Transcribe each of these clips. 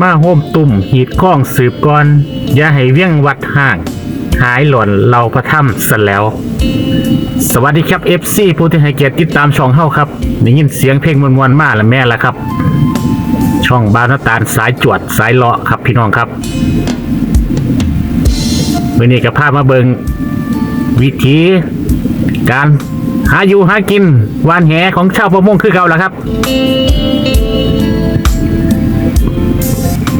มาโฮมตุ่มหีดข้องสืบก่อน อย่าให้เวียงวัดห่าง หายหล่นเราพระถ้ำซะแล้ว สวัสดีครับ FC ผู้ที่ให้เกียรติติดตามช่องเฮาครับได้ยินเสียงเพลงมวนๆมาแล้วแม่ละครับ ช่องบาวนตาลสายจวดสายเลาะครับพี่น้องครับวันนี้ก็พามาเบิงวิธีการหาอยู่หากินวานแหของชาวประมงคือเก่าแล้วครับ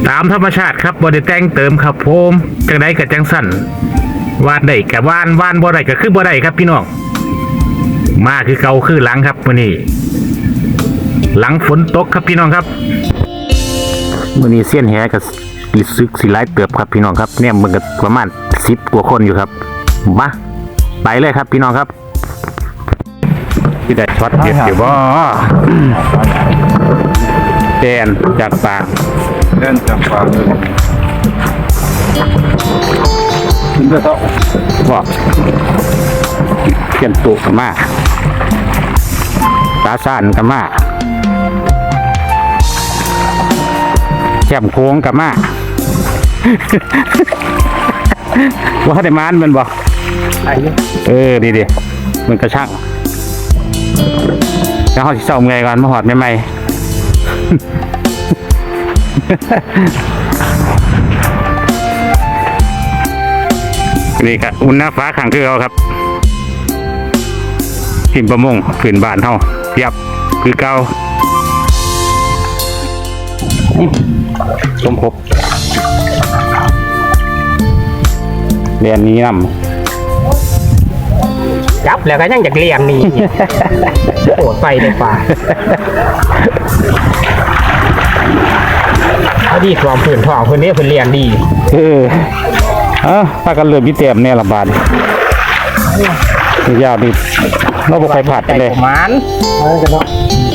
ตามธรรมชาติครับบไดแต่งเติมครับผมจังไดกับจังสันวานได้กับวานวานบ่ได้ก็คือบ่ได้ครับพี่น้องมาคือเก่าคือหลังครับมื้อนี้ หลังฝนตกครับพี่น้องครับมื้อนี้เสี้ยนแหกับสิซึกสิหลายเติบครับพี่น้องครับเนี่ยมันก็ประมาณ10กว่าคนอยู่ครับมาไปเลยครับพี่น้องครับที่ได้ช็อตเด็ดอยู่บ่แดนจากปาก เล่นจังหวะเลยขึ้นไปเถอะบอกเขียนตุกมาตาซ่านกันมาแคมโค้งกันมาว่าได้มานมันบอกเออดีดีมันกระช่างแล้วเขาสิเศร้าไงก่อนมาหอดใหม่ นี่ครับอุ่นหน้าฟ้าขังคือเขาครับพิมพ์ประมงผืนบานเฮาเทียบคือเก่าสมภพเรียนนี้นจับแล้วก็ยังอยากเลี้ยงนี่โอดไปเลยป่า พอดีความผืนทองคนนี้เพิ่นเลี้ยงดีำเออเอะพากันเริ่มพิเตรียมเนี่ยละบาทยาวดิเราบ่ค่อยผัดใจกันเลยประมาณ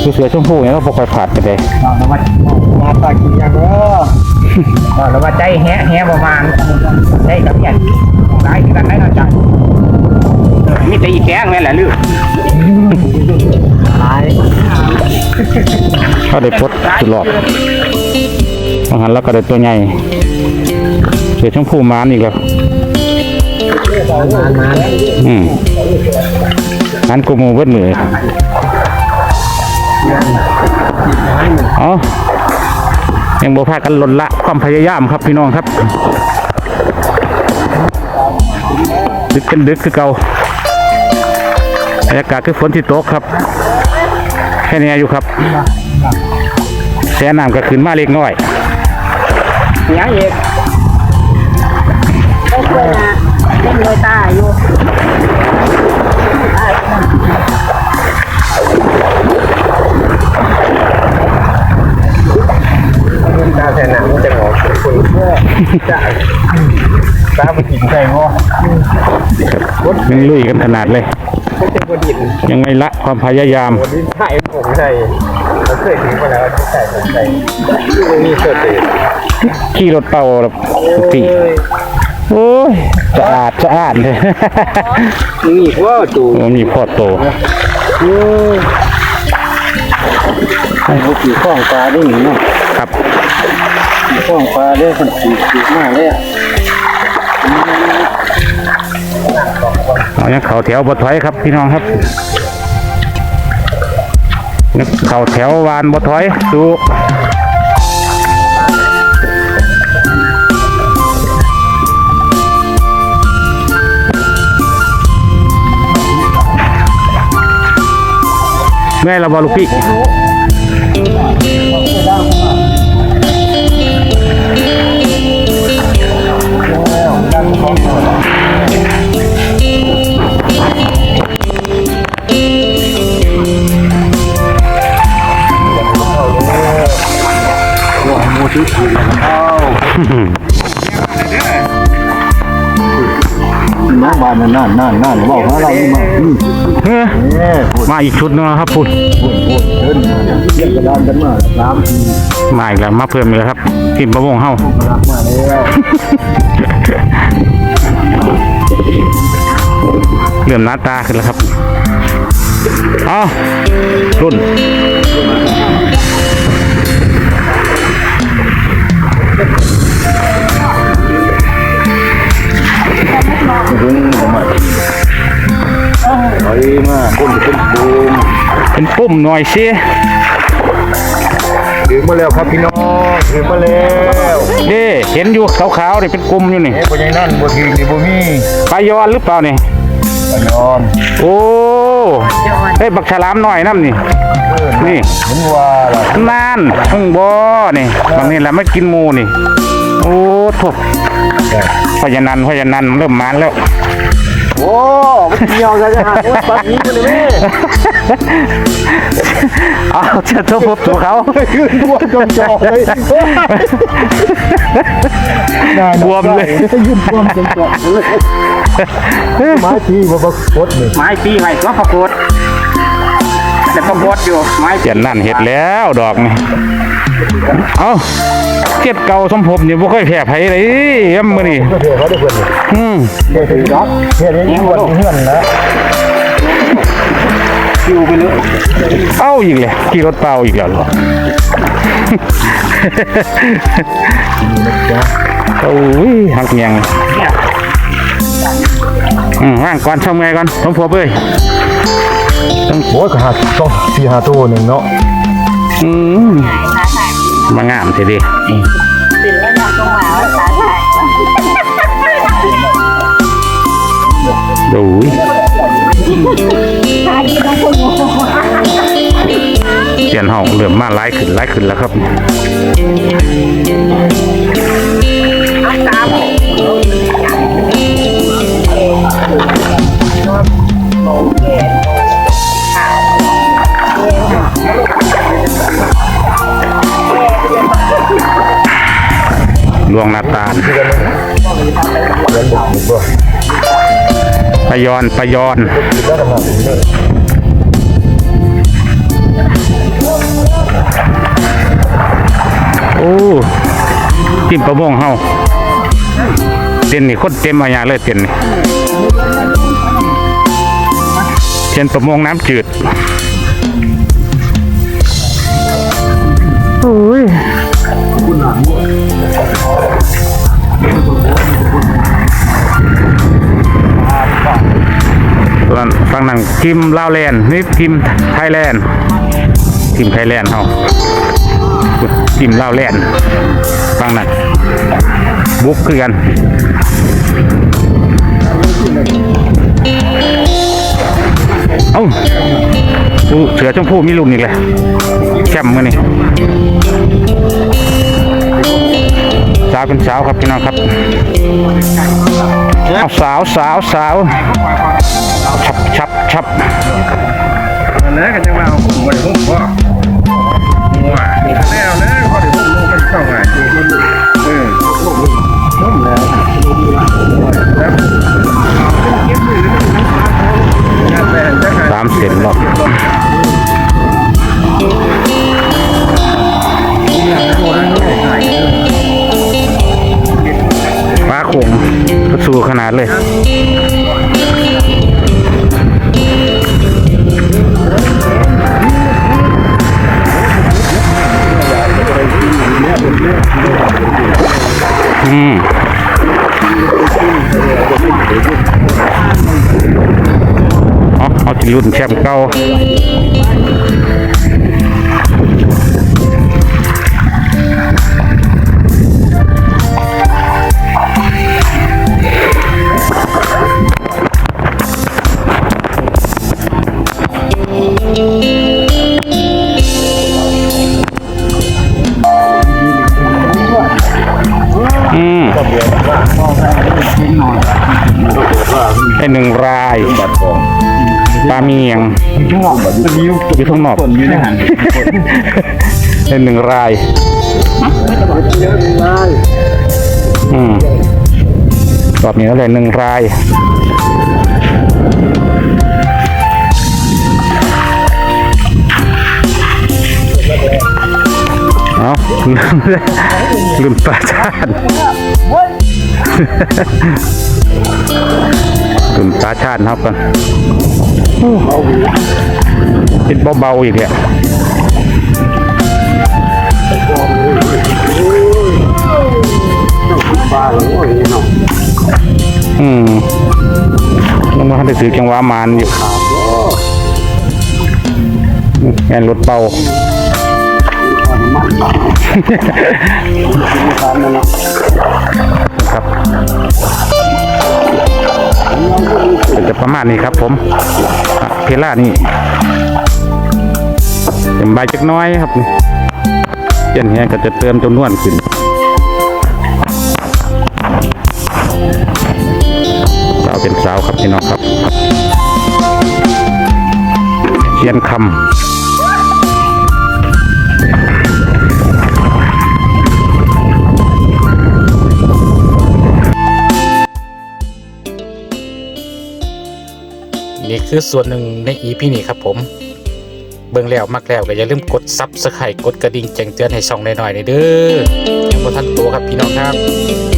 คือเสือชมพูเนี่ยเราบ่ค่อยผัดกันเลยเรามามาตากินยังเด้อเรามาใจแฮะแฮะประมาณใจกับเมียนหลายกันได้เนาะจ้ะมีแต่อีแกงแม่นแหละลือหลายเขาได้พดสุดรอบ บางหันแล้วก็ได้ตัวใหญ่เสือชมพูมานอีกแล้วประมานั้นอืมนั้นกูมูเบิดมืออ๋อยังบ่พากันลดละความพยายามครับพี่น้องครับดึกกันดึกคือเก่าบรรยากาศคือฝนที่ตกครับ แค่นี้อยู่ครับแช่น้ำก็ขึ้นมาเล็กน้อย ยังอีกไม่เคยนะเล่นเลยตาอยู่ตาแทนหนังจะหงอกคุณจะตาไปกินใจงอยังลุยกันขนาดเลย ยังไม่ละความพยายามบดินใช่ผมใช่ เราเคยถึงมาแล้วที่ใส่ผมใส่ที่มีเสื้อเตะขี่รถเป่าแบบปีโอ้ยสะอาดสะอาดเลยมีว่าตูมันมีพอโตให้เขาขี่ข้องปลาได้หนิเนาะครับขี่ข้องปลาได้คนขี่ขี่มากเลยอะเอายังเขาแถวบดถอยครับพี่น้องครับ นึกเขาแถววานบ่ถอยดูแม่เราบอลูกพี่ น้องบ้านนั่นนั่นนั่นนั่นบอกว่าเรานี่มาอืมเฮ้ยเอ้พูดมาอีกชุดนึงแล้วครับพูดพูดพูดเดินมาเรียกกระดานกันมาสามทีมาอีกแล้วมาเพิ่มเลยครับทีมประมงเฮารักมาแล้วเริ่มหน้าตาขึ้นแล้วครับเอรุ่น Mungkin umat. Mari mah, pun pun เป็นปุ่มหน่อยสิถึงมาแล้วครับพี่น้องถึงมาแล้วนี่เห็นอยู่ขาวๆนี่เป็นกลุ่มอยู่นี่เอ๊ะบ่ยังนั่นบ่ถึงนี่บ่มีไปลายอนหรือเปล่านี่ไปลายอน โอ้ เฮ้ยบักฉลามหน่อยน้ำนี่ นี่เห็นว่าล่ะนานพึ่งบ่นี่บางนี่แหละไม่กินหมูนี่ โอ้ทุกพยานันพยานันเริ่มมานแล้ว โอ้มันเกี่ยวกันจะหาว่าปลานี้มันเลยเอาเจ้าตัวพบตัวเขาขึ้นบวมจนจอเลยได้บวมเลยยืนบวมจนจอเลยไม้ที่บ่บ่กดนี่ไม้ปีไว้ก็ปรากฏแต่ปรากฏอยู่ไม้เปลี่ยนนั่นเห็ดแล้วดอกนี่เอา เก็บเก่าสมภพเนี่ยบ่ค่อยแพ้ไผเลยยามมื้อนี้ก็เทเขาได้เพิ่นนี่อืมเทถึงรับเทได้ยิ่งว่าเฮือนนะคิวไปเลยเอาอีกแล้วขี่รถเปล่าอีกแล้วหรอโอ้ยหักเงียงอืมว่างก่อนทำไงก่อนสมภพเอ้ยต้องโอ้ยก็หาต้องสี่ห้าตัวหนึ่งเนาะอืม มางามทีเดีตื่นแล้วนอนตรงหมาว่าสาหร่ายดูยเปลี่ยนห้องเหลื่อมมาไล่ขึ้นไล่ขึ้นแล้วครับ ยอนปยอนโอ้จิ้มประมงเฮาเต็นนี่คนเต็มมาอย่างเลยเต็นนี่เต็นประมงน้ำจืดโอ้ย ทีมลาวแลนด์นี่ทีมไทยแลนด์ทีมไทยแลนด์เฮาทีมลาวแลนด์ฟังนั่นบุกคือกันเอ้าเสือชมพูมีรุ่นอีกเลยแชมป์มือนี่สาวเป็นสาวครับพี่น้องครับเอาสาวสาวสาว ชับชับชับแล้วกันยังมาเอาผมไว้ผมก็มัวแล้วนะพอเดี๋ยวผมลงไปเข้ามาเออผมแล้วงานแฟนจะขายสามเซนหรอกฟ้าโขงสู้ขนาดเลย เอาเอาที่รุ่นแชมป์เก่าอืมไอหนึ่งราย ปลาเมียงอยู่ข้างนอกอยู่ในหันไอหนึ่งรายอืมรอบนี้แล้วเลยหนึ่งรายเอาลืมปลาชาติลืมปลาชาติครับกัน เป็นเบาๆอีกเนี่ยอืมยังไม่ทันได้ซื้อจังหวะมานอยู่แม่นรถเป่าครับก็จะประมาณนี้ครับผม เพล่านี่เต็มใบจักน้อยครับนี่เปลี่ยนแฮก็จะเติมจำนวนขึ้นสาวเป็นสาวครับพี่น้องครับเชียนคำ คือส่วนหนึ่งใน EP นี้ครับผม เบิ่งแล้วมักแล้วก็อย่าลืมกดซับสไครต์กดกระดิ่งแจ้งเตือนให้ช่องหน่อยๆนเด้อยังบ่ทันตัวครับพี่น้องครับ